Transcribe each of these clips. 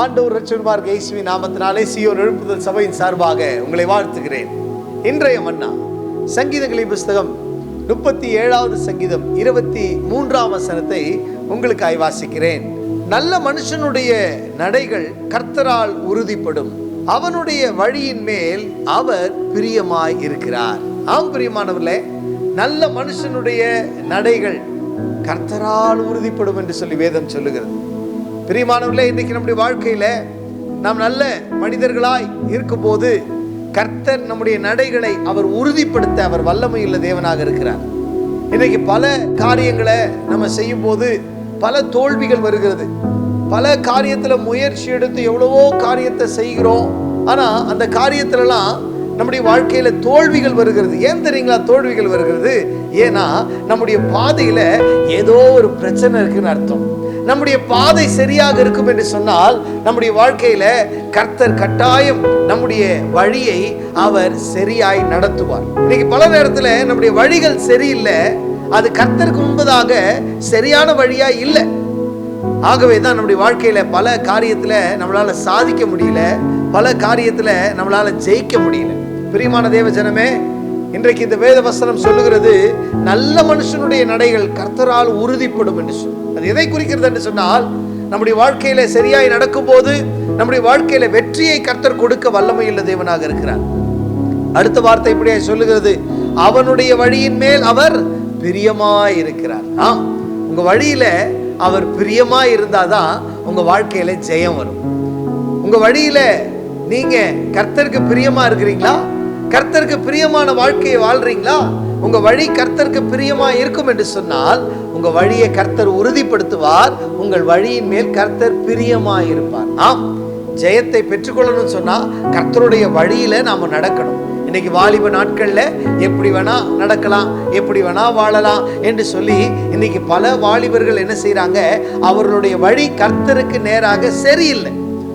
ஆண்டவர் ரட்சகர்மார் இயேசுவின் நாமத்தினாலே சியோன் எழுப்புதல் சபையின் சார்பாக உங்களை வாழ்த்துகிறேன். இன்றைய மன்னா சங்கீதங்களின் புஸ்தகம் முப்பத்தி ஏழாவது சங்கீதம் இருபத்தி மூன்றாம் வசனத்தை உங்களுக்கு வாசிக்கிறேன். நல்ல மனுஷனுடைய நடைகள் கர்த்தரால் உறுதிப்படும். அவனுடைய வழியின் மேல் அவர் பிரியமாய் இருக்கிறார். ஆம் பிரியமானவர்களே நல்ல மனுஷனுடைய நடைகள் கர்த்தரால் உறுதிப்படும் என்று சொல்லி வேதம் சொல்லுகிறது. பிரியமானவர்களே இன்றைக்கு நம்முடைய வாழ்க்கையில நாம் நல்ல மனிதர்களாய் இருக்கும்போது கர்த்தர் நம்முடைய நடைகளை அவர் உறுதிப்படுத்த அவர் வல்லமையுள்ள தேவனாக இருக்கிறார். இன்னைக்கு பல காரியங்களை நம்ம செய்யும் போது பல தோல்விகள் வருகிறது. பல காரியத்துல முயற்சி எடுத்து எவ்வளவோ காரியத்தை செய்கிறோம். ஆனா அந்த காரியத்திலலாம் நம்முடைய வாழ்க்கையில தோல்விகள் வருகிறது. ஏன் தெரியுங்களா தோல்விகள் வருகிறது? ஏன்னா நம்முடைய பாதையில ஏதோ ஒரு பிரச்சனை இருக்குன்னு அர்த்தம். நம்முடைய பாதை சரியாக இருக்கும் என்று சொன்னால் நம்முடைய வாழ்க்கையில கர்த்தர் கட்டாயம் நம்முடைய வழியை அவர் சரியாய் நடத்துவார். இன்னைக்கு பல நேரத்துல நம்முடைய வழிகள் சரியில்லை அது கர்த்தருக்கு முன்பதாக சரியான வழியா இல்லை. ஆகவே தான் நம்முடைய வாழ்க்கையில பல காரியத்துல நம்மளால சாதிக்க முடியல பல காரியத்துல நம்மளால ஜெயிக்க முடியல. பிரியமான தேவ ஜனமே இன்றைக்கு இந்த வேத வசனம் சொல்லுகிறது நல்ல மனுஷனுடைய நடைகள் கர்த்தரால் உறுதிப்படும் என்று சொல்லு அது எதை குறிக்கிறது என்று சொன்னால் நம்முடைய வாழ்க்கையில சரியாய் நடக்கும்போது நம்முடைய வாழ்க்கையில வெற்றியை கர்த்தர் கொடுக்க வல்லமையுள்ள தேவனாக இருக்கிறார். அடுத்த வார்த்தை இப்படியா சொல்லுகிறது அவனுடைய வழியின் மேல் அவர் பிரியமாய் இருக்கிறார். ஆம் உங்க வழியில அவர் பிரியமாய் இருந்தாதான் உங்க வாழ்க்கையில ஜெயம் வரும். உங்க வழியில நீங்க கர்த்தருக்கு பிரியமா இருக்கிறீங்களா? கர்த்தருக்கு பிரியமான வாழ்க்கையை வாழ்றீங்களா? உங்க வழி கர்த்தருக்கு பிரியமா இருக்கும் என்று சொன்னால் உங்க வழியை கர்த்தர் உறுதிப்படுத்துவார். உங்கள் வழியின் மேல் கர்த்தர் பிரியமா இருப்பார். ஆம் ஜெயத்தை பெற்றுக்கொள்ளணும்னு சொன்னா கர்த்தருடைய வழியில நாம நடக்கணும். இன்னைக்கு வாலிப நாட்கள்ல எப்படி வேணா நடக்கலாம் எப்படி வேணா வாழலாம் என்று சொல்லி இன்னைக்கு பல வாலிபர்கள் என்ன செய்யறாங்க அவர்களுடைய வழி கர்த்தருக்கு நேராக சரியில்லை.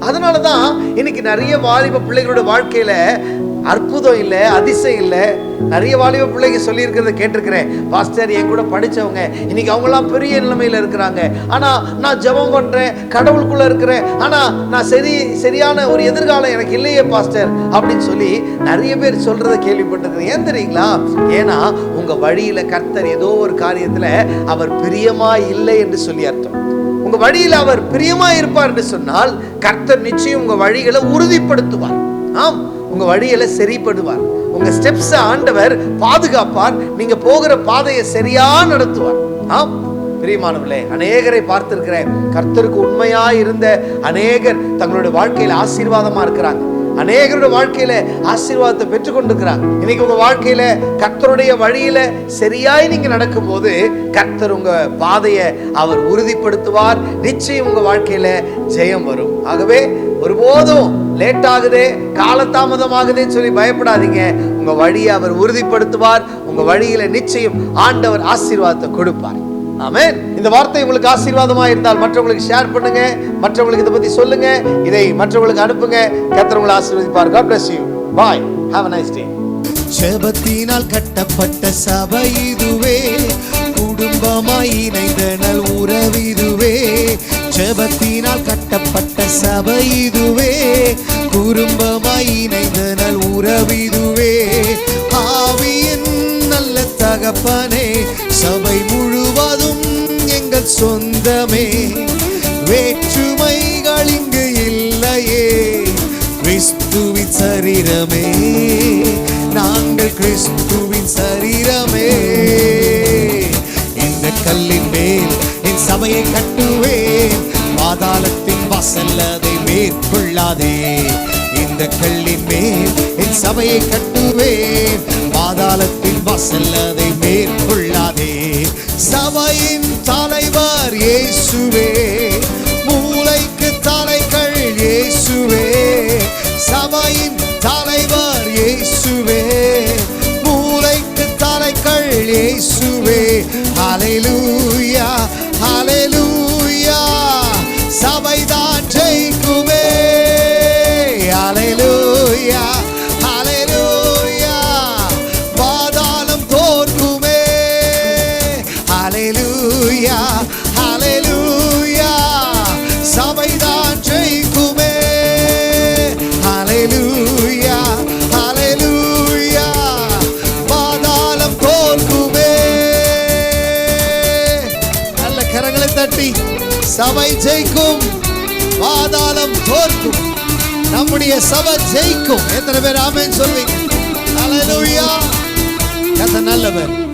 அதனால தான் இன்னைக்கு நிறைய வாலிப பிள்ளைகளோட வாழ்க்கையில அற்புதம் இல்லை அதிசயம் இல்லை. நிறைய வாலிப பிள்ளைங்க சொல்லியிருக்கிறத கேட்டிருக்கிறேன். பாஸ்டர் என் கூட படிச்சவங்க இன்னைக்கு அவங்களாம் பெரிய நிலைமையில் இருக்கிறாங்க. ஆனால் நான் ஜெபம் பண்ணுறேன் கடவுளுக்குள்ளே இருக்கிறேன். ஆனால் நான் சரி சரியான ஒரு எதிர்காலம் எனக்கு இல்லையே பாஸ்டர் அப்படின்னு சொல்லி நிறைய பேர் சொல்கிறத கேள்விப்பட்டிருக்கிறேன். ஏன் தெரியுங்களா? ஏன்னா உங்கள் வழியில் கர்த்தர் ஏதோ ஒரு காரியத்தில் அவர் பிரியமாக இல்லை என்று சொல்லி அர்த்தம். உங்கள் வழியில் அவர் பிரியமாக இருப்பார் என்று சொன்னால் கர்த்தர் நிச்சயம் உங்கள் வழிகளை உறுதிப்படுத்துவார். ஆம். உங்க வழியில சரிப்படுவார். உங்க ஸ்டெப்ஸ் ஆண்டவர் பாதுகாப்பார். நீங்க போகிற பாதையை சரியா நடத்துவார். ஆம். பிரியமானவர்களே அநேகரை பார்த்திருக்கிறேன். கர்த்தருக்கு உண்மையா இருந்த அநேகர் தங்களுடைய வாழ்க்கையில ஆசீர்வாதமா இருக்கிறாங்க. அநேகருடைய வாழ்க்கையில ஆசீர்வாதத்தை பெற்றுக்கொண்டிருக்கிறாங்க. இன்னைக்கு உங்க வாழ்க்கையில கர்த்தருடைய வழியில சரியாய் நீங்க நடக்கும்போது கர்த்தர் உங்க பாதையை அவர் உறுதிப்படுத்துவார். நிச்சயம் உங்க வாழ்க்கையில ஜெயம் வரும். ஆகவே ஒருபோதும் லேட் ஆகுதே காலதாமதம் ஆகுதுன்னு சொல்லி பயப்படாதீங்க. உங்க வழியை அவர் உறுதிப்படுத்துவார். உங்க வழியில நிச்சயம் ஆண்டவர் ஆசீர்வாதத்தை கொடுப்பார். ஆமே இந்த வார்த்தை உங்களுக்கு ஆசீர்வாதமா இருந்தால் மற்றவங்களுக்கு ஷேர் பண்ணுங்க. மற்றவங்களுக்கு இதை பத்தி சொல்லுங்க. இதை மற்றவங்களுக்கு அனுப்புங்க. கத்திரவங்களை ஆசீர்வதிப்பார். God bless you bye have a nice day செபத்தினால் கட்டப்பட்ட சபை இதுவே. குடும்பமாய் இணைந்த நல் உறவிதுவே ஜெபத்தினால் கட்டப்பட்ட சபை இதுவே குடும்பமாய் இணைந்த உறவிதுவே ஆவியின் நல்ல தகப்பனே சபை முழுவதும் எங்கள் சொந்தமே. வேற்றுமைகள் இங்கு இல்லையே கிறிஸ்துவின் சரீரமே. நாங்கள் கிறிஸ்துவின் சரீரமே. இந்த கல்லின் மேல் என் சபையை கட்டுவேன். பாதாளத்தின் வாசல் அதை மேற்கொள்ளாதே. இந்த கல்லின் மேல் என் சபையை கட்டுவேன் பாதாளத்தின் வாசல் அதை மேற்கொள்ளாதே. சபையின் தலைவர் இயேசுவே. மூளைக்கு தலைகள் இயேசுவே. சபையின் தலைவர் இயேசுவே. மூளைக்கு தலைகள் இயேசுவே. அலையிலும் நம்முடைய சபை ஜெயிக்கும். எத்தனை பேர் ஆமேன்னு சொல்வீங்க? நல்லவர்.